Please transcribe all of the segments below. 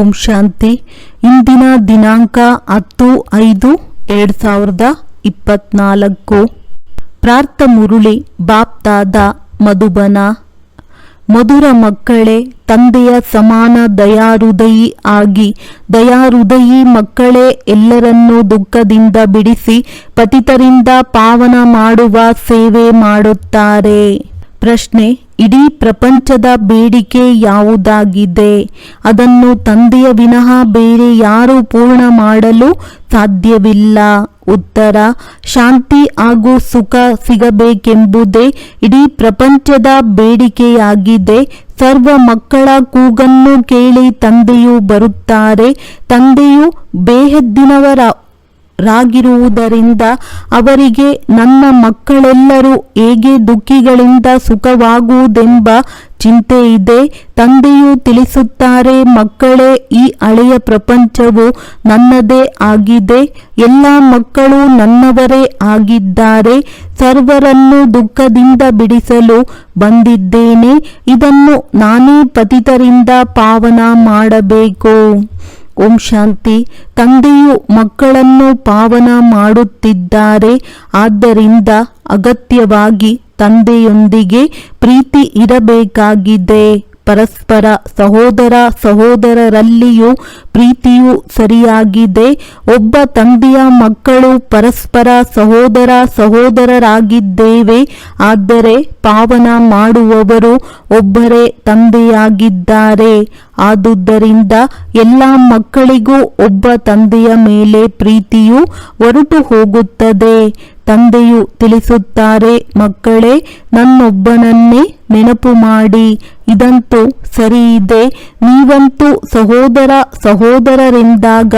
ಓಂ ಶಾಂತಿ. ಇಂದಿನ ದಿನಾಂಕ ಹತ್ತು ಐದು ಎರಡು ಸಾವಿರದ ಇಪ್ಪತ್ನಾಲ್ಕು. ಪ್ರಾರ್ಥ ಮುರುಳಿ ಬಾಪ್ತಾದ ಮಧುಬನ. ಮಧುರ ಮಕ್ಕಳೇ, ತಂದೆಯ ಸಮಾನ ದಯಾಹೃದಯಿ ಆಗಿ, ದಯಾಹೃದಯಿ ಮಕ್ಕಳೇ, ಎಲ್ಲರನ್ನೂ ದುಃಖದಿಂದ ಬಿಡಿಸಿ, ಪತಿತರಿಂದ ಪಾವನ ಮಾಡುವ ಸೇವೆ ಮಾಡುತ್ತಾರೆ. ಪ್ರಶ್ನೆ ಇಡೀ ಪ್ರಪಂಚದ ಬೇಡಿಕೆ ಯಾವುದಾಗಿದೆ? ಅದನ್ನು ತಂದೆಯ ವಿನಃ ಬೇರೆ ಯಾರು ಪೂರ್ಣ ಮಾಡಲು ಸಾಧ್ಯವಿಲ್ಲ. ಉತ್ತರ, ಶಾಂತಿ ಹಾಗೂ ಸುಖ ಸಿಗಬೇಕೆಂಬುದೇ ಇಡೀ ಪ್ರಪಂಚದ ಬೇಡಿಕೆಯಾಗಿದೆ. ಸರ್ವ ಮಕ್ಕಳ ಕೂಗನ್ನು ಕೇಳಿ ತಂದೆಯು ಬರುತ್ತಾರೆ. ತಂದೆಯು ಬೇಹದ್ದಿನವರ ರಾಗಿರುವುದರಿಂದ ಅವರಿಗೆ ನನ್ನ ಮಕ್ಕಳೆಲ್ಲರೂ ಹೇಗೆ ದುಃಖಿಗಳಿಂದ ಸುಖವಾಗುವುದೆಂಬ ಚಿಂತೆ ಇದೆ. ತಂದೆಯು ತಿಳಿಸುತ್ತಾರೆ, ಮಕ್ಕಳೇ, ಈ ಹಳೆಯ ಪ್ರಪಂಚವು ನನ್ನದೇ ಆಗಿದೆ. ಎಲ್ಲ ಮಕ್ಕಳು ನನ್ನವರೇ ಆಗಿದ್ದಾರೆ. ಸರ್ವರನ್ನು ದುಃಖದಿಂದ ಬಿಡಿಸಲು ಬಂದಿದ್ದೇನೆ. ಇದನ್ನು ನಾನೇ ಪತಿತರಿಂದ ಪಾವನ ಮಾಡಬೇಕು. ಓಂ ಶಾಂತಿ. ತಂದೆಯು ಮಕ್ಕಳನ್ನು ಪಾವನ ಮಾಡುತ್ತಿದ್ದಾರೆ. ಆದ್ದರಿಂದ ಅಗತ್ಯವಾಗಿ ತಂದೆಯೊಂದಿಗೆ ಪ್ರೀತಿ ಇರಬೇಕಾಗಿದೆ. ಪರಸ್ಪರ ಸಹೋದರ ಸಹೋದರರಲ್ಲಿಯೂ ಪ್ರೀತಿಯು ಸರಿಯಾಗಿದೆ. ಒಬ್ಬ ತಂದೆಯ ಮಕ್ಕಳು ಪರಸ್ಪರ ಸಹೋದರ ಸಹೋದರರಾಗಿದ್ದೇವೆ. ಆದರೆ ಪಾವನ ಮಾಡುವವರು ಒಬ್ಬರೇ ತಂದೆಯಾಗಿದ್ದಾರೆ. ಆದುದರಿಂದ ಎಲ್ಲ ಮಕ್ಕಳಿಗೂ ಒಬ್ಬ ತಂದೆಯ ಮೇಲೆ ಪ್ರೀತಿಯು ಹೊರಟು ಹೋಗುತ್ತದೆ. ತಂದೆಯು ತಿಳಿಸುತ್ತಾರೆ, ಮಕ್ಕಳೇ, ನನ್ನೊಬ್ಬನನ್ನೇ ನೆನಪು ಮಾಡಿ. ಇದಂತೂ ಸರಿಯಿದೆ. ನೀವಂತೂ ಸಹೋದರ ಸಹೋದರರೆಂದಾಗ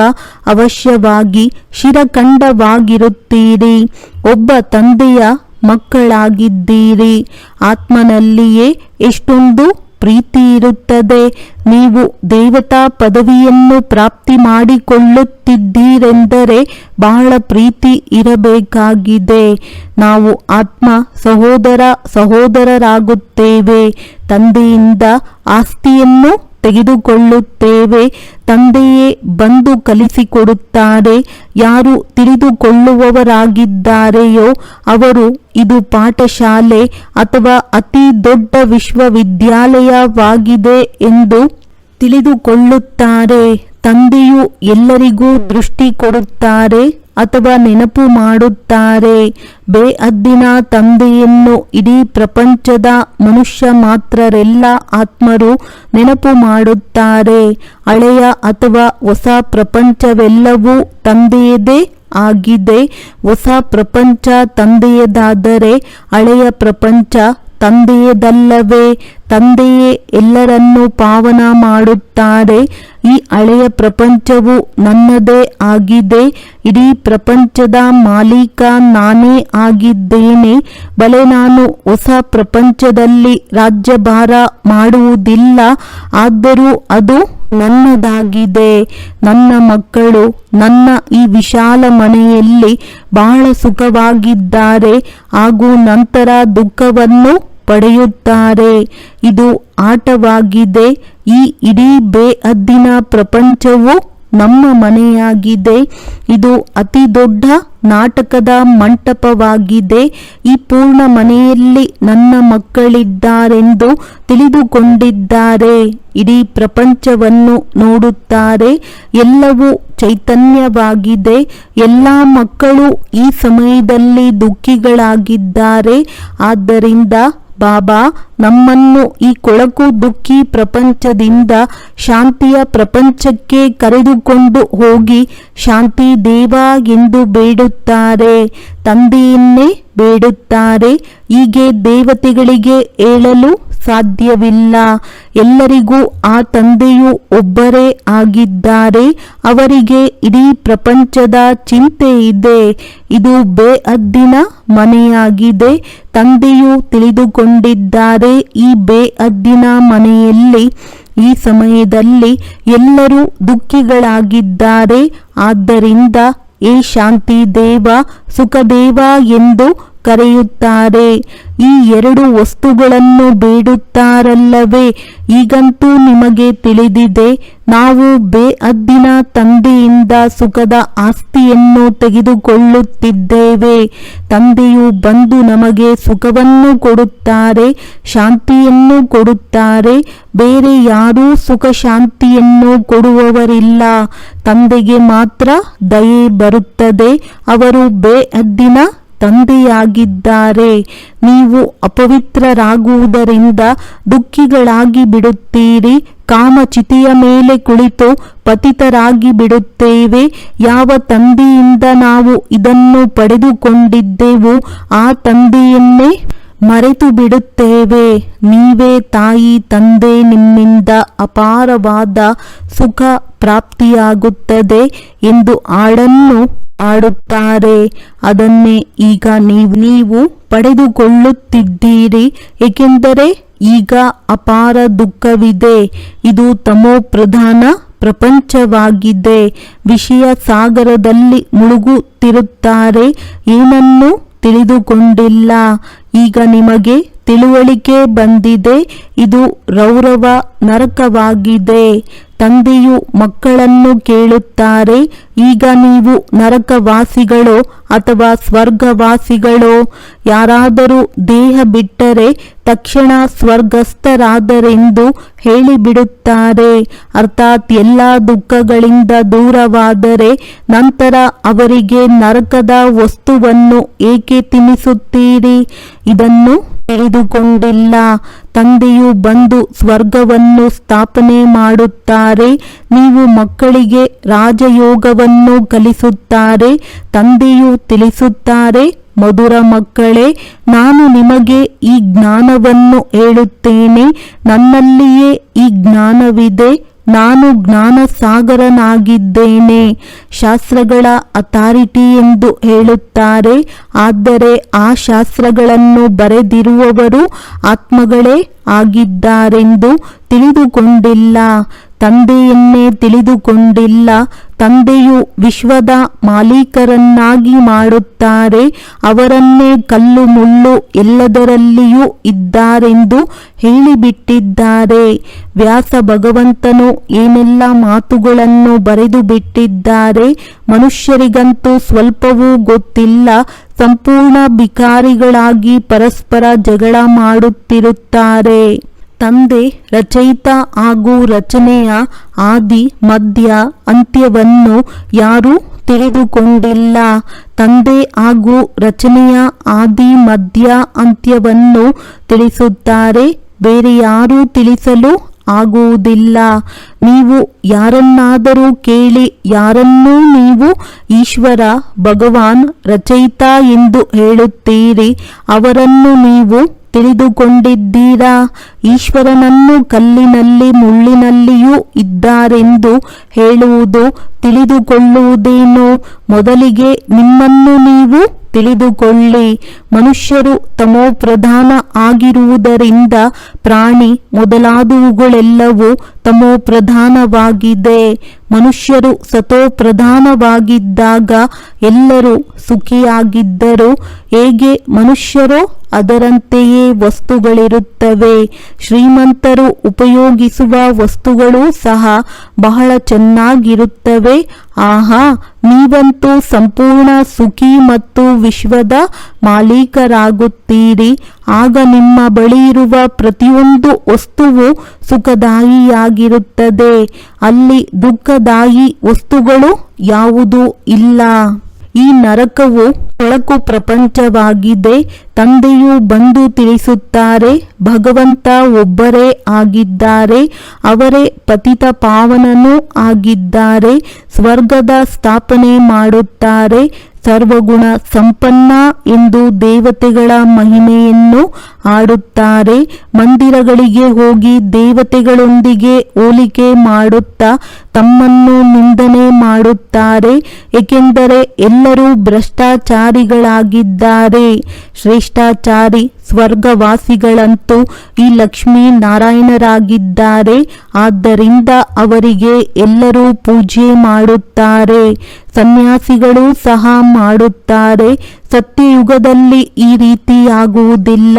ಅವಶ್ಯವಾಗಿ ಶಿರಖಂಡವಾಗಿರುತ್ತೀರಿ. ಒಬ್ಬ ತಂದೆಯ ಮಕ್ಕಳಾಗಿದ್ದೀರಿ. ಆತ್ಮನಲ್ಲಿಯೇ ಎಷ್ಟೊಂದು ಪ್ರೀತಿ ಇರುತ್ತದೆ. ನೀವು ದೇವತಾ ಪದವಿಯನ್ನು ಪ್ರಾಪ್ತಿ ಮಾಡಿಕೊಳ್ಳುತ್ತಿದ್ದೀರೆಂದರೆ ಬಹಳ ಪ್ರೀತಿ ಇರಬೇಕಾಗಿದೆ. ನಾವು ಆತ್ಮ ಸಹೋದರ ಸಹೋದರರಾಗುತ್ತೇವೆ. ತಂದೆಯಿಂದ ಆಸ್ತಿಯನ್ನು ತೆಗೆದುಕೊಳ್ಳುತ್ತೇವೆ. ತಂದೆಯೇ ಬಂದು ಕಲಿಸಿಕೊಡುತ್ತಾರೆ. ಯಾರು ತಿಳಿದುಕೊಳ್ಳುವವರಾಗಿದ್ದಾರೆಯೋ ಅವರು ಇದು ಪಾಠಶಾಲೆ ಅಥವಾ ಅತಿ ದೊಡ್ಡ ವಿಶ್ವವಿದ್ಯಾಲಯವಾಗಿದೆ ಎಂದು ತಿಳಿದುಕೊಳ್ಳುತ್ತಾರೆ. ತಂದೆಯು ಎಲ್ಲರಿಗೂ ದೃಷ್ಟಿ ಕೊಡುತ್ತಾರೆ. ಅಥವಾ ನೆನಪು ಮಾಡುತ್ತಾರೆ. ಬೇಅದ್ದಿನ ತಂದೆಯನ್ನು ಇಡೀ ಪ್ರಪಂಚದ ಮನುಷ್ಯ ಮಾತ್ರರೆಲ್ಲ ಆತ್ಮರು ನೆನಪು ಮಾಡುತ್ತಾರೆ. ಹಳೆಯ ಅಥವಾ ಹೊಸ ಪ್ರಪಂಚವೆಲ್ಲವೂ ತಂದೆಯದೇ ಆಗಿದೆ. ಹೊಸ ಪ್ರಪಂಚ ತಂದೆಯದಾದರೆ ಹಳೆಯ ಪ್ರಪಂಚ ತಂದೆಯದಲ್ಲವೇ. ತಂದೆಯೇ ಎಲ್ಲರನ್ನೂ ಪಾವನ ಮಾಡುತ್ತಾರೆ. ಈ ಹಳೆಯ ಪ್ರಪಂಚವು ನನ್ನದೇ ಆಗಿದೆ. ಇಡೀ ಪ್ರಪಂಚದ ಮಾಲೀಕ ನಾನೇ ಆಗಿದ್ದೇನೆ. ಬಲೆ ನಾನು ಹೊಸ ಪ್ರಪಂಚದಲ್ಲಿ ರಾಜ್ಯಭಾರ ಮಾಡುವುದಿಲ್ಲ. ಆದರೂ ಅದು ನನ್ನದಾಗಿದೆ. ನನ್ನ ಮಕ್ಕಳು ನನ್ನ ಈ ವಿಶಾಲ ಮನೆಯಲ್ಲಿ ಬಹಳ ಸುಖವಾಗಿದ್ದಾರೆ. ಹಾಗೂ ನಂತರ ದುಃಖವನ್ನು ಪಡೆಯುತ್ತಾರೆ. ಇದು ಆಟವಾಗಿದೆ. ಈ ಇಡೀ ಬೇಅದ್ದಿನ ಪ್ರಪಂಚವು ನಮ್ಮ ಮನೆಯಾಗಿದೆ. ಇದು ಅತಿ ದೊಡ್ಡ ನಾಟಕದ ಮಂಟಪವಾಗಿದೆ. ಈ ಪೂರ್ಣ ಮನೆಯಲ್ಲಿ ನನ್ನ ಮಕ್ಕಳಿದ್ದಾರೆಂದು ತಿಳಿದುಕೊಂಡಿದ್ದಾರೆ. ಇಡೀ ಪ್ರಪಂಚವನ್ನು ನೋಡುತ್ತಾರೆ. ಎಲ್ಲವೂ ಚೈತನ್ಯವಾಗಿದೆ. ಎಲ್ಲ ಮಕ್ಕಳು ಈ ಸಮಯದಲ್ಲಿ ದುಃಖಿಗಳಾಗಿದ್ದಾರೆ. ಆದ್ದರಿಂದ ಬಾಬಾ ನಮ್ಮನ್ನು ಈ ಕೊಳಕು ದುಃಖಿ ಪ್ರಪಂಚದಿಂದ ಶಾಂತಿಯ ಪ್ರಪಂಚಕ್ಕೆ ಕರೆದುಕೊಂಡು ಹೋಗಿ ಶಾಂತಿ ದೇವ ಎಂದು ಬೇಡುತ್ತಾರೆ ತಂದೆಯನ್ನೇ ಬೇಡುತ್ತಾರೆ, ಹೀಗೆ ದೇವತೆಗಳಿಗೆ ಹೇಳಲು ಸಾಧ್ಯವಿಲ್ಲ. ಎಲ್ಲರಿಗೂ ಆ ತಂದೆಯು ಒಬ್ಬರೇ ಆಗಿದ್ದಾರೆ, ಅವರಿಗೆ ಇಡೀ ಪ್ರಪಂಚದ ಚಿಂತೆ ಇದೆ. ಇದು ಬೇಅದ್ದಿನ ಮನೆಯಾಗಿದೆ, ತಂದೆಯು ತಿಳಿದುಕೊಂಡಿದ್ದಾರೆ, ಈ ಬೇಅದ್ದಿನ ಮನೆಯಲ್ಲಿ ಈ ಸಮಯದಲ್ಲಿ ಎಲ್ಲರೂ ದುಃಖಿಗಳಾಗಿದ್ದಾರೆ. ಆದ್ದರಿಂದ ಏ ಶಾಂತಿ ದೇವ ಸುಖದೇವ ಎಂದು ಕರೆಯುತ್ತಾರೆ. ಈ ಎರಡು ವಸ್ತುಗಳನ್ನು ಬೇಡುತ್ತಾರಲ್ಲವೇ? ಈಗಂತೂ ನಿಮಗೆ ತಿಳಿದಿದೆ, ನಾವು ಬೇಅದ್ದಿನ ತಂದೆಯಿಂದ ಸುಖದ ಆಸ್ತಿಯನ್ನು ತೆಗೆದುಕೊಳ್ಳುತ್ತಿದ್ದೇವೆ. ತಂದೆಯು ಬಂದು ನಮಗೆ ಸುಖವನ್ನು ಕೊಡುತ್ತಾರೆ, ಶಾಂತಿಯನ್ನು ಕೊಡುತ್ತಾರೆ. ಬೇರೆ ಯಾರೂ ಸುಖ ಶಾಂತಿಯನ್ನು ಕೊಡುವವರಿಲ್ಲ. ತಂದೆಗೆ ಮಾತ್ರ ದಯೆ ಬರುತ್ತದೆ. ಅವರು ಬೇಅದ್ದಿನ ತಂದೆಯಾಗಿದ್ದಾರೆ. ನೀವು ಅಪವಿತ್ರರಾಗುವುದರಿಂದ ದುಃಖಿಗಳಾಗಿ ಬಿಡುತ್ತೀರಿ. ಕಾಮಚಿತಿಯ ಮೇಲೆ ಕುಳಿತು ಪತಿತರಾಗಿ ಬಿಡುತ್ತೇವೆ. ಯಾವ ತಂದೆಯಿಂದ ನಾವು ಇದನ್ನು ಪಡೆದುಕೊಂಡಿದ್ದೆವು, ಆ ತಂದೆಯನ್ನೇ ಮರೆತು ಬಿಡುತ್ತೇವೆ. ನೀವೇ ತಾಯಿ, ತಂದೆ ನಿಮ್ಮಿಂದ ಅಪಾರವಾದ ಸುಖ ಪ್ರಾಪ್ತಿಯಾಗುತ್ತದೆ ಎಂದು ಹಾಡನ್ನು ಆಡುತ್ತಾರೆ. ಅದನ್ನೇ ಈಗ ನೀವು ನೀವು ಪಡೆದುಕೊಳ್ಳುತ್ತಿದ್ದೀರಿ. ಏಕೆಂದರೆ ಈಗ ಅಪಾರ ದುಃಖವಿದೆ. ಇದು ತಮೋ ಪ್ರಧಾನ ಪ್ರಪಂಚವಾಗಿದೆ. ವಿಷಯ ಸಾಗರದಲ್ಲಿ ಮುಳುಗುತ್ತಿರುತ್ತಾರೆ. ಏನನ್ನು ತಿಳಿದುಕೊಂಡಿಲ್ಲ. ಈಗ ನಿಮಗೆ ತಿಳುವಳಿಕೆ ಬಂದಿದೆ. ಇದು ರೌರವ ನರಕವಾಗಿದೆ. ತಂದೆಯು ಮಕ್ಕಳನ್ನು ಕೇಳುತ್ತಾರೆ. ಈಗ ನೀವು ನರಕವಾಸಿಗಳೋ ಅಥವಾ ಸ್ವರ್ಗವಾಸಿಗಳೋ, ಯಾರಾದರೂ ದೇಹ ಬಿಟ್ಟರೆ ತಕ್ಷಣ ಸ್ವರ್ಗಸ್ಥರಾದರೆಂದು ಹೇಳಿಬಿಡುತ್ತಾರೆ. ಅರ್ಥಾತ್ ಎಲ್ಲ ದುಃಖಗಳಿಂದ ದೂರವಾದರೆ ನಂತರ ಅವರಿಗೆ ನರಕದ ವಸ್ತುವನ್ನು ಏಕೆ ತಿನ್ನಿಸುತ್ತೀರಿ ಇದನ್ನು ತಿಳಿದುಕೊಂಡಿಲ್ಲ. ತಂದೆಯು ಬಂದು ಸ್ವರ್ಗವನ್ನು ಸ್ಥಾಪನೆ ಮಾಡುತ್ತಾರೆ. ನೀವು ಮಕ್ಕಳಿಗೆ ರಾಜಯೋಗವನ್ನು ಕಲಿಸುತ್ತಾರೆ. ತಂದೆಯು ತಿಳಿಸುತ್ತಾರೆ, ಮಧುರ ಮಕ್ಕಳೇ, ನಾನು ನಿಮಗೆ ಈ ಜ್ಞಾನವನ್ನು ಹೇಳುತ್ತೇನೆ. ನನ್ನಲ್ಲಿಯೇ ಈ ಜ್ಞಾನವಿದೆ. ನಾನು ಜ್ಞಾನ ಸಾಗರನಾಗಿದ್ದೇನೆ ಶಾಸ್ತ್ರಗಳ ಅಥಾರಿಟಿ ಎಂದು ಹೇಳುತ್ತಾರೆ. ಆದರೆ ಆ ಶಾಸ್ತ್ರಗಳನ್ನು ಬರೆದಿರುವವರು ಆತ್ಮಗಳೇ ಆಗಿದ್ದಾರೆಂದು ತಿಳಿದುಕೊಂಡಿಲ್ಲ. ತಂದೆಯನ್ನೇ ತಿಳಿದುಕೊಂಡಿಲ್ಲ. ತಂದೆಯು ವಿಶ್ವದ ಮಾಲೀಕರನ್ನಾಗಿ ಮಾಡುತ್ತಾರೆ. ಅವರನ್ನೇ ಕಲ್ಲು ಮುಳ್ಳು ಎಲ್ಲದರಲ್ಲಿಯೂ ಇದ್ದಾರೆಂದು ಹೇಳಿಬಿಟ್ಟಿದ್ದಾರೆ. ವ್ಯಾಸ ಭಗವಂತನು ಏನೆಲ್ಲ ಮಾತುಗಳನ್ನು ಬರೆದು ಬಿಟ್ಟಿದ್ದಾರೆ? ಮನುಷ್ಯರಿಗಂತೂ ಸ್ವಲ್ಪವೂ ಗೊತ್ತಿಲ್ಲ. ಸಂಪೂರ್ಣ ಬಿಕಾರಿಗಳಾಗಿ ಪರಸ್ಪರ ಜಗಳ ಮಾಡುತ್ತಿರುತ್ತಾರೆ. ತಂದೆ ರಚಯಿತ ಹಾಗೂ ರಚನೆಯ ಆದಿ ಮಧ್ಯ ಅಂತ್ಯವನ್ನು ಯಾರೂ ತಿಳಿದುಕೊಂಡಿಲ್ಲ. ತಂದೆ ಹಾಗೂ ರಚನೆಯ ಆದಿ ಮಧ್ಯ ಅಂತ್ಯವನ್ನು ತಿಳಿಸುತ್ತಾರೆ. ಬೇರೆ ಯಾರೂ ತಿಳಿಸಲು ಆಗುವುದಿಲ್ಲ. ನೀವು ಯಾರನ್ನಾದರೂ ಕೇಳಿ ಯಾರನ್ನೂ ನೀವು ಈಶ್ವರ, ಭಗವಾನ್ ರಚಯಿತ ಎಂದು ಹೇಳುತ್ತೀರಿ. ಅವರನ್ನು ನೀವು ತಿಳಿದುಕೊಂಡಿದ್ದೀರಾ? ಈಶ್ವರನನ್ನು ಕಲ್ಲಿನಲ್ಲಿ, ಮುಳ್ಳಿನಲ್ಲಿಯೂ ಇದ್ದಾರೆಂದು ಹೇಳುವುದು ತಿಳಿದುಕೊಳ್ಳುವುದೇನು? ಮೊದಲಿಗೆ ನಿಮ್ಮನ್ನು ನೀವು ತಿಳಿದುಕೊಳ್ಳಿ. ಮನುಷ್ಯರು ತಮೋ ಪ್ರಧಾನ ಆಗಿರುವುದರಿಂದ ಪ್ರಾಣಿ ಮೊದಲಾದವುಗಳೆಲ್ಲವೂ ತಮೋ ಪ್ರಧಾನವಾಗಿದೆ. ಮನುಷ್ಯರು ಸತೋ ಪ್ರಧಾನವಾಗಿದ್ದಾಗ ಎಲ್ಲರೂ ಸುಖಿಯಾಗಿದ್ದರು. ಹೇಗೆ ಮನುಷ್ಯರೋ ಅದರಂತೆಯೇ ವಸ್ತುಗಳಿರುತ್ತವೆ. ಶ್ರೀಮಂತರು ಉಪಯೋಗಿಸುವ ವಸ್ತುಗಳು ಸಹ ಬಹಳ ಚೆನ್ನಾಗಿರುತ್ತವೆ. ಆಹಾ, ನೀವಂತೂ ಸಂಪೂರ್ಣ ಸುಖಿ ಮತ್ತು ವಿಶ್ವದ ಮಾಲೀಕರಾಗುತ್ತೀರಿ. ಆಗ ನಿಮ್ಮ ಬಳಿ ಇರುವ ಪ್ರತಿಯೊಂದು ವಸ್ತುವು ಸುಖದಾಯಿಯಾಗಿರುತ್ತದೆ. ಅಲ್ಲಿ ದುಃಖದಾಯಿ ವಸ್ತುಗಳು ಯಾವುದೂ ಇಲ್ಲ. ಈ ನರಕವು ಕೊಳಕು ಪ್ರಪಂಚವಾಗಿದೆ ತಂದೆಯು ಬಂದು ತಿಳಿಸುತ್ತಾರೆ, ಭಗವಂತ ಒಬ್ಬರೇ ಆಗಿದ್ದಾರೆ, ಅವರೇ ಪತಿತ ಪಾವನನೂ ಆಗಿದ್ದಾರೆ, ಸ್ವರ್ಗದ ಸ್ಥಾಪನೆ ಮಾಡುತ್ತಾರೆ ಸರ್ವಗುಣ ಸಂಪನ್ನ ಎಂದು ದೇವತೆಗಳ ಮಹಿಮೆಯನ್ನು ಆಡುತ್ತಾರೆ ಮಂದಿರಗಳಿಗೆ ಹೋಗಿ ದೇವತೆಗಳೊಂದಿಗೆ ಹೋಲಿಕೆ ಮಾಡುತ್ತಾ ತಮ್ಮನ್ನು ನಿಂದನೆ ಮಾಡುತ್ತಾರೆ. ಏಕೆಂದರೆ ಎಲ್ಲರೂ ಭ್ರಷ್ಟಾಚಾರಿಗಳಾಗಿದ್ದಾರೆ. ಶ್ರೇಷ್ಠಾಚಾರಿ ಸ್ವರ್ಗವಾಸಿಗಳಂತೂ ಈ ಲಕ್ಷ್ಮೀ ನಾರಾಯಣರಾಗಿದ್ದಾರೆ ಆದ್ದರಿಂದ ಅವರಿಗೆ ಎಲ್ಲರೂ ಪೂಜೆ ಮಾಡುತ್ತಾರೆ, ಸನ್ಯಾಸಿಗಳು ಸಹ ಮಾಡುತ್ತಾರೆ. ಸತ್ಯಯುಗದಲ್ಲಿ ಈ ರೀತಿಯಾಗುವುದಿಲ್ಲ.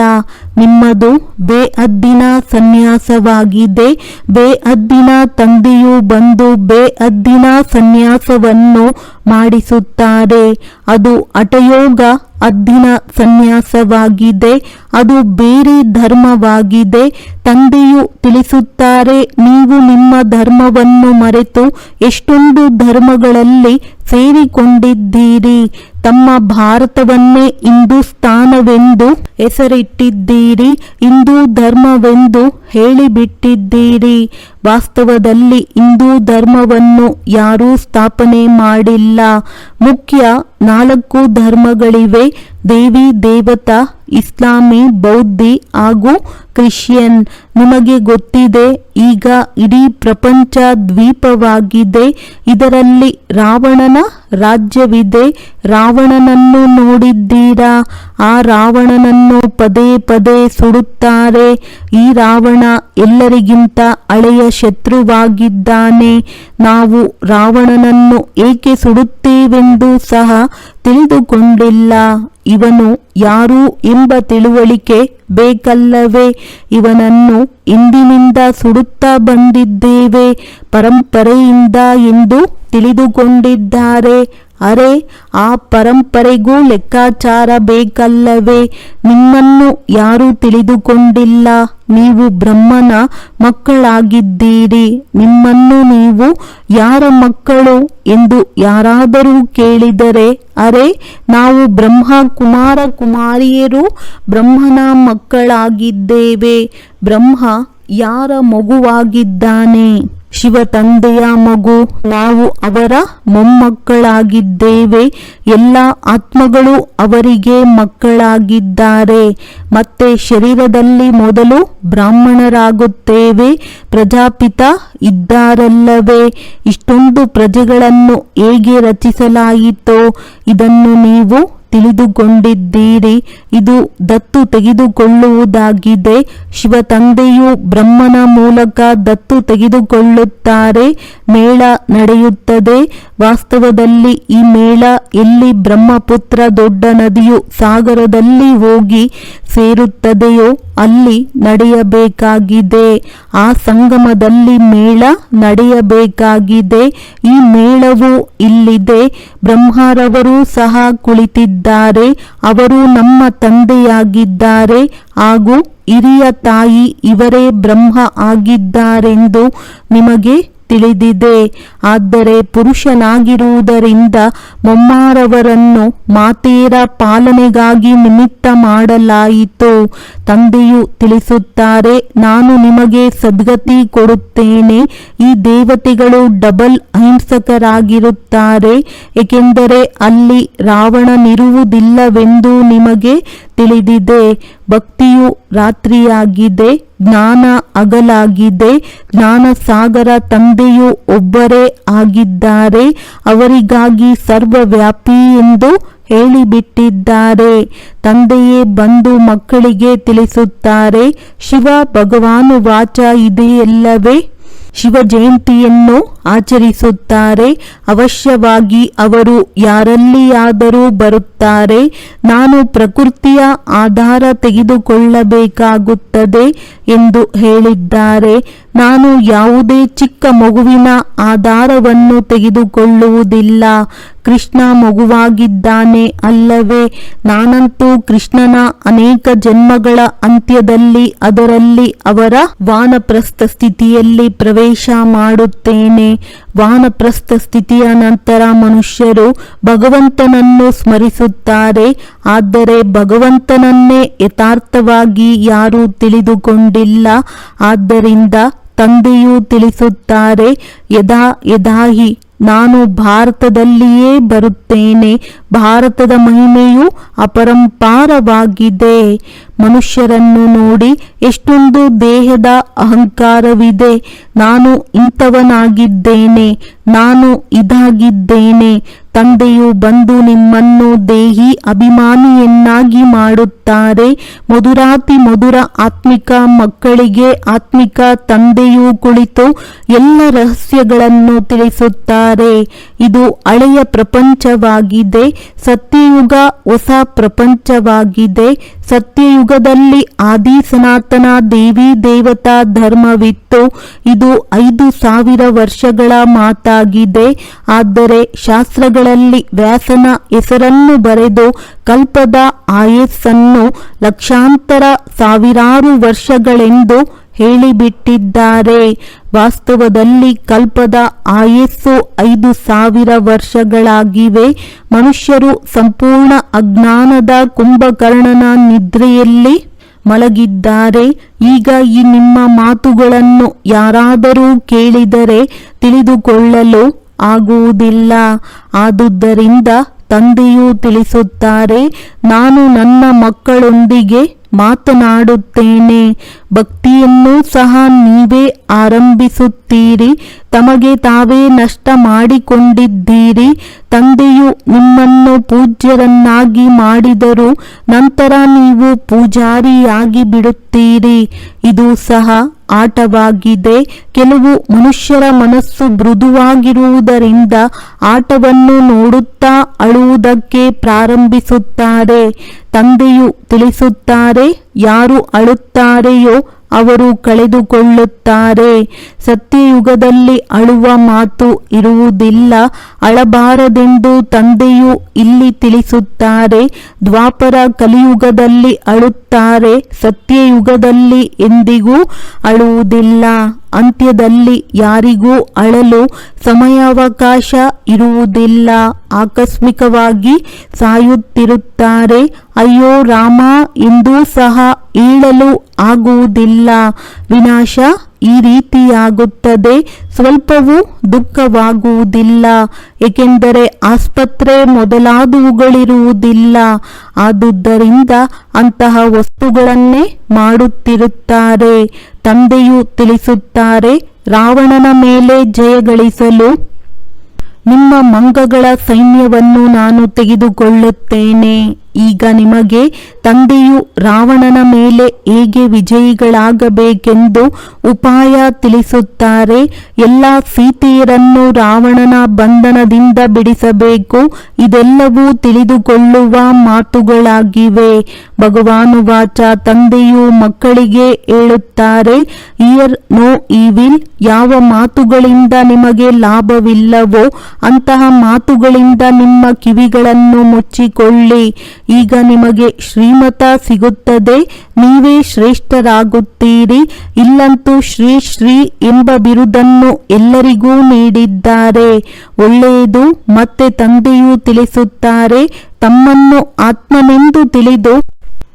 ನಿಮ್ಮದು ಬೇಅದ್ದಿನ ಸನ್ಯಾಸವಾಗಿದೆ. ಬೇಅದ್ದಿನ ತಂದೆಯು ಬಂದು ಬೇಅದ್ದಿನ ಸನ್ಯಾಸವನ್ನು ಮಾಡಿಸುತ್ತಾರೆ. ಅದು ಹಠಯೋಗ ಅದ್ದಿನ ಸನ್ಯಾಸವಾಗಿದೆ, ಅದು ಬೇರೆ ಧರ್ಮವಾಗಿದೆ. ತಂದೆಯು ತಿಳಿಸುತ್ತಾರೆ, ನೀವು ನಿಮ್ಮ ಧರ್ಮವನ್ನು ಮರೆತು ಎಷ್ಟೊಂದು ಧರ್ಮಗಳಲ್ಲಿ ಸೇರಿಕೊಂಡಿದ್ದೀರಿ. ತಮ್ಮ ಭಾರತವನ್ನೇ ಹಿಂದೂಸ್ತಾನವೆಂದು ಹೆಸರಿಟ್ಟಿದ್ದೀರಿ. ಹಿಂದೂ ಧರ್ಮವೆಂದು ಹೇಳಿಬಿಟ್ಟಿದ್ದೀರಿ. ವಾಸ್ತವದಲ್ಲಿ ಹಿಂದೂ ಧರ್ಮವನ್ನು ಯಾರೂ ಸ್ಥಾಪನೆ ಮಾಡಿಲ್ಲ. ಮುಖ್ಯ ನಾಲ್ಕು ಧರ್ಮಗಳಿವೆ. ದೇವಿ, ದೇವತಾ, ಇಸ್ಲಾಮಿ, ಬೌದ್ಧಿ ಹಾಗೂ ಕ್ರಿಶ್ಚಿಯನ್. ನಿಮಗೆ ಗೊತ್ತಿದೆ, ಈಗ ಇಡೀ ಪ್ರಪಂಚ ದ್ವೀಪವಾಗಿದೆ. ಇದರಲ್ಲಿ ರಾವಣನ ರಾಜ್ಯವಿದೆ. ರಾವಣನನ್ನು ನೋಡಿದ್ದೀರಾ? ಆ ರಾವಣನನ್ನು ಪದೇ ಪದೇ ಸುಡುತ್ತಾರೆ. ಈ ರಾವಣ ಎಲ್ಲರಿಗಿಂತ ಹಳೆಯ ಶತ್ರುವಾಗಿದ್ದಾನೆ. ನಾವು ರಾವಣನನ್ನು ಏಕೆ ಸುಡುತ್ತೇವೆಂದು ಸಹ ತಿಳಿದುಕೊಂಡಿಲ್ಲ. ಇವನು ಯಾರು ಎಂಬ ತಿಳುವಳಿಕೆ ಬೇಕಲ್ಲವೇ. ಇವನನ್ನು ಇಂದಿನಿಂದ ಸುಡುತ್ತಾ ಬಂದಿದ್ದೇವೆ ಪರಂಪರೆಯಿಂದ ಎಂದು ತಿಳಿದುಕೊಂಡಿದ್ದಾರೆ. ಅರೆ, ಆ ಪರಂಪರೆಗೂ ಲೆಕ್ಕಾಚಾರ ಬೇಕಲ್ಲವೇ? ನಿಮ್ಮನ್ನು ಯಾರೂ ತಿಳಿದುಕೊಂಡಿಲ್ಲ. ನೀವು ಬ್ರಹ್ಮನ ಮಕ್ಕಳಾಗಿದ್ದೀರಿ. ನಿಮ್ಮನ್ನು ನೀವು ಯಾರ ಮಕ್ಕಳು ಎಂದು ಯಾರಾದರೂ ಕೇಳಿದರೆ, ಅರೆ, ನಾವು ಬ್ರಹ್ಮ ಕುಮಾರ ಕುಮಾರಿಯರು ಬ್ರಹ್ಮನ ಮಕ್ಕಳಾಗಿದ್ದೇವೆ. ಬ್ರಹ್ಮ ಯಾರ ಮಗುವಾಗಿದ್ದಾನೆ? ಶಿವ ತಂದೆಯ ಮಗು, ನಾವು ಅವರ ಮೊಮ್ಮಕ್ಕಳಾಗಿದ್ದೇವೆ. ಎಲ್ಲ ಆತ್ಮಗಳು ಅವರಿಗೆ ಮಕ್ಕಳಾಗಿದ್ದಾರೆ. ಮತ್ತೆ ಶರೀರದಲ್ಲಿ ಮೊದಲು ಬ್ರಾಹ್ಮಣರಾಗುತ್ತೇವೆ, ಪ್ರಜಾಪಿತ ಇದ್ದಾರಲ್ಲವೇ? ಇಷ್ಟೊಂದು ಪ್ರಜೆಗಳನ್ನು ಹೇಗೆ ರಚಿಸಲಾಯಿತೋ, ಇದನ್ನು ನೀವು ತಿಳಿದುಕೊಂಡಿದ್ದೀರಿ. ಇದು ದತ್ತು ತೆಗೆದುಕೊಳ್ಳುವುದಾಗಿದೆ. ಶಿವ ತಂದೆಯು ಬ್ರಹ್ಮನ ಮೂಲಕ ದತ್ತು ತೆಗೆದುಕೊಳ್ಳುತ್ತಾರೆ. ಮೇಳ ನಡೆಯುತ್ತದೆ. ವಾಸ್ತವದಲ್ಲಿ ಈ ಮೇಳ ಎಲ್ಲಿ ಬ್ರಹ್ಮಪುತ್ರ ದೊಡ್ಡ ನದಿಯು ಸಾಗರದಲ್ಲಿ ಹೋಗಿ ಸೇರುತ್ತದೆಯೋ ಅಲ್ಲಿ ನಡೆಯಬೇಕಾಗಿದೆ. ಆ ಸಂಗಮದಲ್ಲಿ ಮೇಳ ನಡೆಯಬೇಕಾಗಿದೆ. ಈ ಮೇಳವು ಇಲ್ಲಿದೆ. ಬ್ರಹ್ಮರವರು ಸಹ ಕುಳಿತಿದ್ದಾರೆ. ಅವರು ನಮ್ಮ ತಂದೆಯಾಗಿದ್ದಾರೆ. ಹಾಗೂ ಹಿರಿಯ ತಾಯಿ ಇವರೇ ಬ್ರಹ್ಮ ಆಗಿದ್ದಾರೆಂದು ನಿಮಗೆ ತಿಳಿದಿದೆ. ಆದರೆ ಪುರುಷನಾಗಿರುವುದರಿಂದ ಮೊಮ್ಮಾರವರನ್ನು ಮಾತೇರ ಪಾಲನೆಗಾಗಿ ನಿಮಿತ್ತ ಮಾಡಲಾಯಿತು. ತಂದೆಯು ತಿಳಿಸುತ್ತಾರೆ, ನಾನು ನಿಮಗೆ ಸದ್ಗತಿ ಕೊಡುತ್ತೇನೆ. ಈ ದೇವತೆಗಳು ಡಬಲ್ ಅಹಿಂಸಕರಾಗಿರುತ್ತಾರೆ. ಏಕೆಂದರೆ ಅಲ್ಲಿ ರಾವಣನಿರುವುದಿಲ್ಲವೆಂದು ನಿಮಗೆ ತಿಳಿದಿದೆ. ಭಕ್ತಿಯು ರಾತ್ರಿಯಾಗಿದೆ, ಜ್ಞಾನ ಅಗಲಾಗಿದೆ ಜ್ಞಾನ ಸಾಗರ ತಂದೆಯು ಒಬ್ಬರೇ ಆಗಿದ್ದಾರೆ, ಅವರಿಗಾಗಿ ಸರ್ವವ್ಯಾಪಿ ಎಂದು ಹೇಳಿಬಿಟ್ಟಿದ್ದಾರೆ. ತಂದೆಯೇ ಬಂದು ಮಕ್ಕಳಿಗೆ ತಿಳಿಸುತ್ತಾರೆ, ಶಿವ ಭಗವಾನು ವಾಚ ಇದೆಯಲ್ಲವೇ? ಶಿವ ಜಯಂತಿಯನ್ನು ಆಚರಿಸುತ್ತಾರೆ. ಅವಶ್ಯವಾಗಿ ಅವರು ಯಾರಲ್ಲಿಯಾದರೂ ಬರುತ್ತಾರೆ. ನಾನು ಪ್ರಕೃತಿಯ ಆಧಾರ ತೆಗೆದುಕೊಳ್ಳಬೇಕಾಗುತ್ತದೆ ಎಂದು ಹೇಳಿದ್ದಾರೆ. ನಾನು ಯಾವುದೇ ಚಿಕ್ಕ ಮಗುವಿನ ಆಧಾರವನ್ನು ತೆಗೆದುಕೊಳ್ಳುವುದಿಲ್ಲ. ಕೃಷ್ಣ ಮಗುವಾಗಿದ್ದಾನೆ ಅಲ್ಲವೇ? ನಾನಂತೂ ಕೃಷ್ಣನ ಅನೇಕ ಜನ್ಮಗಳ ಅಂತ್ಯದಲ್ಲಿ ಅದರಲ್ಲಿ ಅವರ ವಾನಪ್ರಸ್ಥ ಸ್ಥಿತಿಯಲ್ಲಿ ಪ್ರವೇಶ ಮಾಡುತ್ತೇನೆ. ವಾನಪ್ರಸ್ಥ ಸ್ಥಿತಿಯ ನಂತರ ಮನುಷ್ಯರು ಭಗವಂತನನ್ನು ಸ್ಮರಿಸುತ್ತಾರೆ. ಆದರೆ ಭಗವಂತನನ್ನೇ ಯಥಾರ್ಥವಾಗಿ ಯಾರೂ ತಿಳಿದುಕೊಂಡಿಲ್ಲ. ಆದ್ದರಿಂದ ತಂದೆಯೂ ತಿಳಿಸುತ್ತಾರೆ, ಯದಾ ಯದಾಹಿ ನಾನು ಭಾರತದಲ್ಲಿಯೇ ಬರುತ್ತೇನೆ. ಭಾರತದ ಮಹಿಮೆಯು ಅಪರಂಪಾರವಾಗಿದೆ. ಮನುಷ್ಯರನ್ನು ನೋಡಿ ಎಷ್ಟೊಂದು ದೇಹದ ಅಹಂಕಾರವಿದೆ. ನಾನು ಇಂಥವನಾಗಿದ್ದೇನೆ, ನಾನು ಇದಾಗಿದ್ದೇನೆ. ತಂದೆಯು ಬಂದು ನಿಮ್ಮನ್ನು ದೇಹಿ ಅಭಿಮಾನಿಯನ್ನಾಗಿ ಮಾಡುತ್ತಾರೆ. ಮಧುರಾತಿ ಮಧುರ ಆತ್ಮಿಕ ಮಕ್ಕಳಿಗೆ ಆತ್ಮಿಕ ತಂದೆಯು ಕುಳಿತು ಎಲ್ಲ ರಹಸ್ಯಗಳನ್ನು ತಿಳಿಸುತ್ತಾರೆ. ಇದು ಹಳೆಯ ಪ್ರಪಂಚವಾಗಿದೆ, ಸತ್ಯಯುಗ ಹೊಸ ಪ್ರಪಂಚವಾಗಿದೆ. ಸತ್ಯಯುಗದಲ್ಲಿ ಆದಿ ಸನಾತನ ದೇವಿ ದೇವತಾ ಧರ್ಮವಿತ್ತು. ಇದು ಐದು ಸಾವಿರ ವರ್ಷಗಳ ಮಾತಾಗಿದೆ. ಆದರೆ ಶಾಸ್ತ್ರಗಳಲ್ಲಿ ವ್ಯಾಸನ ಹೆಸರನ್ನು ಬರೆದು ಕಲ್ಪದ ಆಯಸ್ಸನ್ನು ಲಕ್ಷಾಂತರ ಸಾವಿರಾರು ವರ್ಷಗಳೆಂದು ಹೇಳಿಬಿಟ್ಟಿದ್ದಾರೆ. ವಾಸ್ತವದಲ್ಲಿ ಕಲ್ಪದ ಆಯಸ್ಸು ಐದು ಸಾವಿರ ವರ್ಷಗಳಾಗಿವೆ. ಮನುಷ್ಯರು ಸಂಪೂರ್ಣ ಅಜ್ಞಾನದ ಕುಂಭಕರ್ಣನ ನಿದ್ರೆಯಲ್ಲಿ ಮಲಗಿದ್ದಾರೆ. ಈಗ ಈ ನಿಮ್ಮ ಮಾತುಗಳನ್ನು ಯಾರಾದರೂ ಕೇಳಿದರೆ ತಿಳಿದುಕೊಳ್ಳಲು ಆಗುವುದಿಲ್ಲ. ಆದುದರಿಂದ ತಂದೆಯು ತಿಳಿಸುತ್ತಾರೆ, ನಾನು ನನ್ನ ಮಕ್ಕಳೊಂದಿಗೆ ಮಾತನಾಡುತ್ತೇನೆ. ಭಕ್ತಿಯನ್ನು ಸಹ ನೀವೇ ಆರಂಭಿಸುತ್ತೀರಿ. ತಮಗೆ ತಾವೇ ನಷ್ಟ ಮಾಡಿಕೊಂಡಿದ್ದೀರಿ. ತಂದೆಯು ನಿಮ್ಮನ್ನು ಪೂಜ್ಯರನ್ನಾಗಿ ಮಾಡಿದರು ನಂತರ ನೀವು ಪೂಜಾರಿಯಾಗಿ ಬಿಡುತ್ತೀರಿ. ಇದು ಸಹ ಆಟವಾಗಿದೆ. ಕೆಲವು ಮನುಷ್ಯರ ಮನಸ್ಸು ಮೃದುವಾಗಿರುವುದರಿಂದ ಆಟವನ್ನು ನೋಡುತ್ತಾ ಅಳುವುದಕ್ಕೆ ಪ್ರಾರಂಭಿಸುತ್ತಾರೆ. ತಂದೆಯು ತಿಳಿಸುತ್ತಾರೆ, ಯಾರು ಅಳುತ್ತಾರೆಯೋ ಅವರು ಕಳೆದುಕೊಳ್ಳುತ್ತಾರೆ. ಸತ್ಯಯುಗದಲ್ಲಿ ಅಳುವ ಮಾತು ಇರುವುದಿಲ್ಲ, ಅಳಬಾರದೆಂದು ತಂದೆಯು ಇಲ್ಲಿ ತಿಳಿಸುತ್ತಾರೆ. ದ್ವಾಪರ ಕಲಿಯುಗದಲ್ಲಿ ಅಳುತ್ತಾರೆ, ಸತ್ಯಯುಗದಲ್ಲಿ ಎಂದಿಗೂ ಅಳುವುದಿಲ್ಲ. ಅಂತ್ಯದಲ್ಲಿ ಯಾರಿಗೂ ಅಳಲು ಸಮಯಾವಕಾಶ ಇರುವುದಿಲ್ಲ. ಆಕಸ್ಮಿಕವಾಗಿ ಸಾಯುತ್ತಿರುತ್ತಾರೆ. ಅಯ್ಯೋ ರಾಮ ಎಂದೂ ಸಹ ಈಳಲು ಆಗುವುದಿಲ್ಲ. ವಿನಾಶ ಈ ರೀತಿಯಾಗುತ್ತದೆ. ಸ್ವಲ್ಪವೂ ದುಃಖವಾಗುವುದಿಲ್ಲ. ಏಕೆಂದರೆ ಆಸ್ಪತ್ರೆ ಮೊದಲಾದವುಗಳಿರುವುದಿಲ್ಲ. ಆದುದರಿಂದ ಅಂತಹ ವಸ್ತುಗಳನ್ನೇ ಮಾಡುತ್ತಿರುತ್ತಾರೆ. ತಂದೆಯು ತಿಳಿಸುತ್ತಾರೆ, ರಾವಣನ ಮೇಲೆ ಜಯಗಳಿಸಲು ನಿಮ್ಮ ಮಂಗಗಳ ಸೈನ್ಯವನ್ನು ನಾನು ತೆಗೆದುಕೊಳ್ಳುತ್ತೇನೆ. ಈಗ ನಿಮಗೆ ತಂದೆಯು ರಾವಣನ ಮೇಲೆ ಹೇಗೆ ವಿಜಯಿಗಳಾಗಬೇಕೆಂದು ಉಪಾಯ ತಿಳಿಸುತ್ತಾರೆ. ಎಲ್ಲ ಸೀತೆಯರನ್ನು ರಾವಣನ ಬಂಧನದಿಂದ ಬಿಡಿಸಬೇಕು. ಇದೆಲ್ಲವೂ ತಿಳಿದುಕೊಳ್ಳುವ ಮಾತುಗಳಾಗಿವೆ. ಭಗವಾನು ವಾಚ ತಂದೆಯು ಮಕ್ಕಳಿಗೆ ಹೇಳುತ್ತಾರೆ, ಇಯರ್ ನೋ ಈವಿಲ್, ಯಾವ ಮಾತುಗಳಿಂದ ನಿಮಗೆ ಲಾಭವಿಲ್ಲವೋ ಅಂತಹ ಮಾತುಗಳಿಂದ ನಿಮ್ಮ ಕಿವಿಗಳನ್ನು ಮುಚ್ಚಿಕೊಳ್ಳಿ. ಈಗ ನಿಮಗೆ ಶ್ರೀಮತ ಸಿಗುತ್ತದೆ, ನೀವೇ ಶ್ರೇಷ್ಠರಾಗುತ್ತೀರಿ. ಇಲ್ಲಂತೂ ಶ್ರೀ ಶ್ರೀ ಎಂಬ ಬಿರುದನ್ನು ಎಲ್ಲರಿಗೂ ನೀಡಿದ್ದಾರೆ. ಒಳ್ಳೆಯದು ಮತ್ತೆ ತಂದೆಯೂ ತಿಳಿಸುತ್ತಾರೆ, ತಮ್ಮನ್ನು ಆತ್ಮನೆಂದು ತಿಳಿದು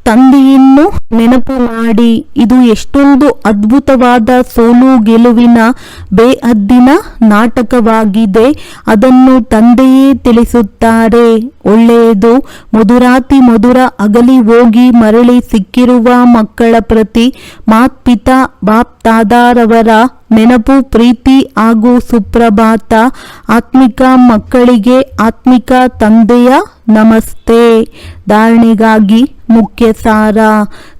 ತಂದೆಯನ್ನು ನೆನಪು ಮಾಡಿ, ಇದು ಎಷ್ಟೊಂದು ಅದ್ಭುತವಾದ ಸೋಲು ಗೆಲುವಿನ ಬೇಹದ್ದಿನ ನಾಟಕವಾಗಿದೆ. ಅದನ್ನು ತಂದೆಯೇ ತಿಳಿಸುತ್ತಾರೆ. ಒಳ್ಳೆಯದು, ಮಧುರಾತಿ ಮಧುರ ಅಗಲಿ ಹೋಗಿ ಮರಳಿ ಸಿಕ್ಕಿರುವ ಮಕ್ಕಳ ಪ್ರತಿ ಮಾತ್ಪಿತಾ ಬಾಪ್ ತಾದಾರವರ ನೆನಪು ಪ್ರೀತಿ ಹಾಗೂ ಸುಪ್ರಭಾತ ಆತ್ಮಿಕ ಮಕ್ಕಳಿಗೆ ಆತ್ಮಿಕ ತಂದೆಯ ನಮಸ್ತೆ. ಧಾರಣೆಗಾಗಿ ಮುಖ್ಯ ಸಾರ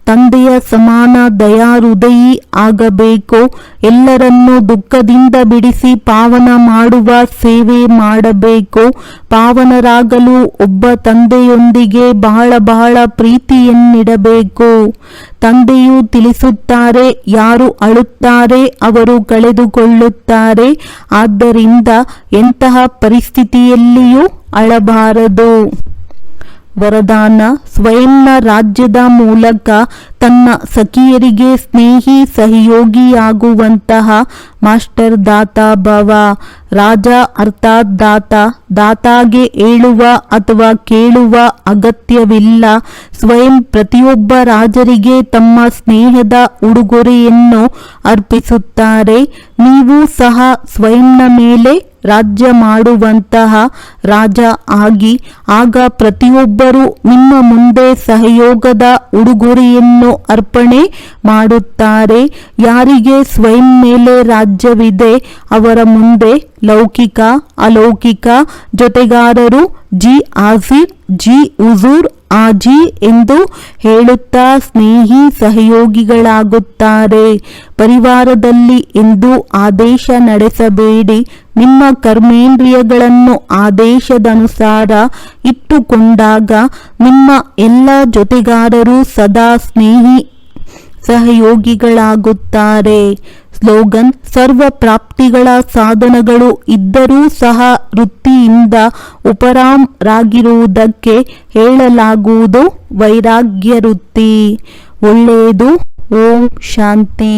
ತಂದೆಯ ಸಮಾನ ದಯಾಹೃದಯಿ ಆಗಬೇಕು? ಎಲ್ಲರನ್ನು ದುಃಖದಿಂದ ಬಿಡಿಸಿ ಪಾವನ ಮಾಡುವ ಸೇವೆ ಮಾಡಬೇಕು? ಪಾವನರಾಗಲು ಒಬ್ಬ ತಂದೆಯೊಂದಿಗೆ ಬಹಳ ಬಹಳ ಪ್ರೀತಿಯನ್ನಿಡಬೇಕು? ತಂದೆಯು ತಿಳಿಸುತ್ತಾರೆ, ಯಾರು ಅಳುತ್ತಾರೆ, ಅವರು ಕಳೆದುಕೊಳ್ಳುತ್ತಾರೆ. ಆದ್ದರಿಂದ ಎಂತಹ ಪರಿಸ್ಥಿತಿಯಲ್ಲಿಯೂ ಅಳಬಾರದು. ವರದಾನ ಸ್ವಯಂ ರಾಜ್ಯದ ಮೂಲಕ ತನ್ನ ಸಖಿಯರಿಗೆ ಸ್ನೇಹಿ ಸಹಯೋಗಿಯಾಗುವಂತಹ ಮಾಸ್ಟರ್ ದಾತ ಭವ. ರಾಜ ಅರ್ಥಾತ್ ದಾತ. ದಾತಾಗೆ ಹೇಳುವ ಅಥವಾ ಕೇಳುವ ಅಗತ್ಯವಿಲ್ಲ. ಸ್ವಯಂ ಪ್ರತಿಯೊಬ್ಬ ರಾಜರಿಗೆ ತಮ್ಮ ಸ್ನೇಹದ ಉಡುಗೊರೆಯನ್ನು ಅರ್ಪಿಸುತ್ತಾರೆ. ನೀವು ಸಹ ಸ್ವಯಂನ ಮೇಲೆ ರಾಜ್ಯ ಮಾಡುವಂತಹ ರಾಜ ಆಗಿ, ಆಗ ಪ್ರತಿಯೊಬ್ಬರು ನಿಮ್ಮ ಮುಂದೆ ಸಹಯೋಗದ ಉಡುಗೊರೆಯನ್ನು ಅರ್ಪಣೆ ಮಾಡುತ್ತಾರೆ. ಯಾರಿಗೆ ಸ್ವಯಂ ಮೇಲೆ ರಾಜ್ಯವಿದೆ, ಅವರ ಮುಂದೆ ಲೌಕಿಕ, ಅಲೌಕಿಕ, ಜೊತೆಗಾರರು ಜಿ ಆಸಿಫ್ ಜಿ ಉಜೂರ್ ಆಜಿ ಎಂದು ಹೇಳುತ್ತಾ ಸ್ನೇಹಿ ಸಹಯೋಗಿಗಳಾಗುತ್ತಾರೆ. ಪರಿವಾರದಲ್ಲಿ ಎಂದು ಆದೇಶ ನಡೆಸಬೇಡಿ. ನಿಮ್ಮ ಕರ್ಮೇಂದ್ರಿಯಗಳನ್ನು ಆದೇಶದನುಸಾರ ಇಟ್ಟುಕೊಂಡಾಗ ನಿಮ್ಮ ಎಲ್ಲ ಜೊತೆಗಾರರು ಸದಾ ಸ್ನೇಹಿ ಸಹಯೋಗಿಗಳಾಗುತ್ತಾರೆ. ಸ್ಲೋಗನ್ ಸರ್ವ ಪ್ರಾಪ್ತಿಗಳ ಸಾಧನಗಳು ಇದ್ದರೂ ಸಹ ವೃತ್ತಿಯಿಂದ ಉಪರಾಮರಾಗಿರುವುದಕ್ಕೆ ಹೇಳಲಾಗುವುದು ವೈರಾಗ್ಯ ವೃತ್ತಿ. ಒಳ್ಳೆಯದು ಓಂ ಶಾಂತಿ.